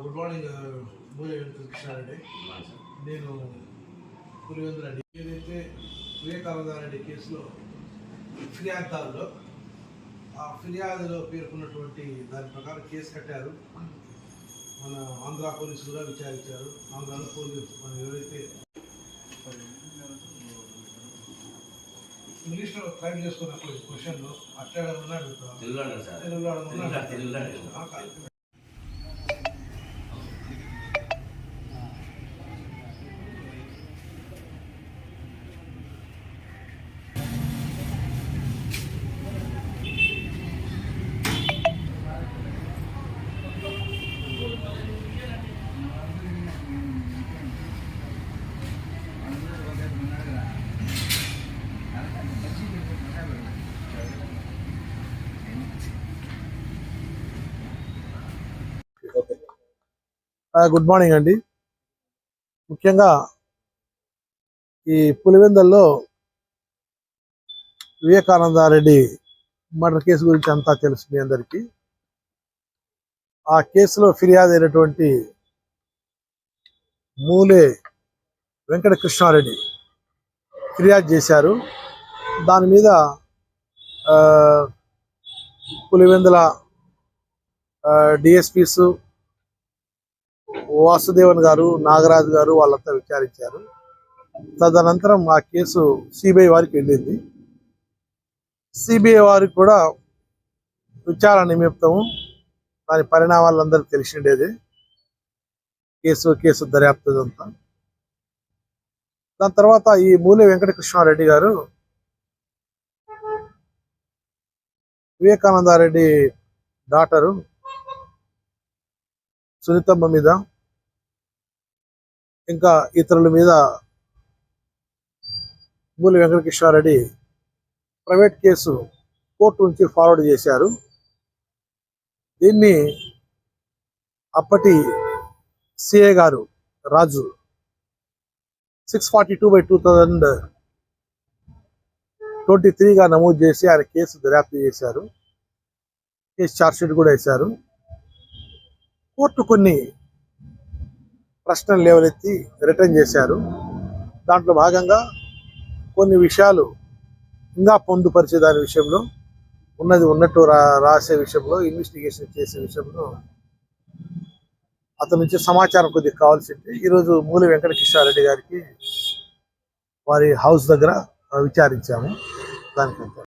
Good morning మూల వెంకటకృష్ణారెడ్డి నేను పులివెందుల రెడ్డి ఏదైతే వివేకానందారెడ్డి కేసులో ఫిర్యాదుదారులో ఆ ఫిర్యాదులో పేర్కొన్నటువంటి దాని ప్రకారం కేసు కట్టారు. మన ఆంధ్ర పోలీసులు కూడా విచారించారు. ఆంధ్రాలో పోలీసు మన ఎవరైతే ఇంగ్లీష్లో ట్రై చేసుకున్నప్పుడు క్వశ్చన్లో అట్లా ఉన్నాడు తెలుగులో అన్నాడు సార్. తెలుగులో గుడ్ మార్నింగ్ అండి. ముఖ్యంగా ఈ పులివెందల్లో వివేకానందారెడ్డి మర్డర్ కేసు గురించి అంతా తెలుసు మీ అందరికీ. ఆ కేసులో ఫిర్యాదు అయినటువంటి మూలే వెంకట కృష్ణారెడ్డి ఫిర్యాదు చేశారు. దాని మీద ఆ, పులివెందుల డిఎస్పీస్ వాసుదేవన్ గారు నాగరాజు గారు వాళ్ళంతా విచారించారు. తదనంతరం ఆ కేసు సిబిఐ వారికి వెళ్ళింది. సిబిఐ వారికి కూడా విచారణ నిమిత్తము దాని పరిణామాలు అందరూ తెలిసిండేది. కేసు కేసు దర్యాప్తు అంతా దాని తర్వాత ఈ మూలె వెంకటకృష్ణారెడ్డి గారు వివేకానందారెడ్డి డాటరు సునీతమ్మ మీద ఇంకా ఇతరుల మీద మూలి వెంకటకృష్ణారెడ్డి ప్రైవేట్ కేసు కోర్టు నుంచి ఫార్వర్డ్ చేశారు. దీన్ని అప్పటి సిఏ గారు Raju six forty two by two thousand twenty త్రీగా నమోదు చేసి ఆయన కేసు దర్యాప్తు చేశారు. కేసు ఛార్జ్షీట్ కూడా వేశారు. కోర్టు కొన్ని ప్రశ్నలు లేవలెత్తి రిటర్న్ చేశారు. దాంట్లో భాగంగా కొన్ని విషయాలు ఇంకా పొందుపరిచే దాని విషయంలో ఉన్నది ఉన్నట్టు రా రాసే విషయంలో ఇన్వెస్టిగేషన్ చేసే విషయంలో అతని నుంచి సమాచారం కొద్దిగా కావాల్సింది. ఈరోజు మూలి వెంకటకృష్ణారెడ్డి గారికి వారి హౌస్ దగ్గర విచారించాము. దానికంటే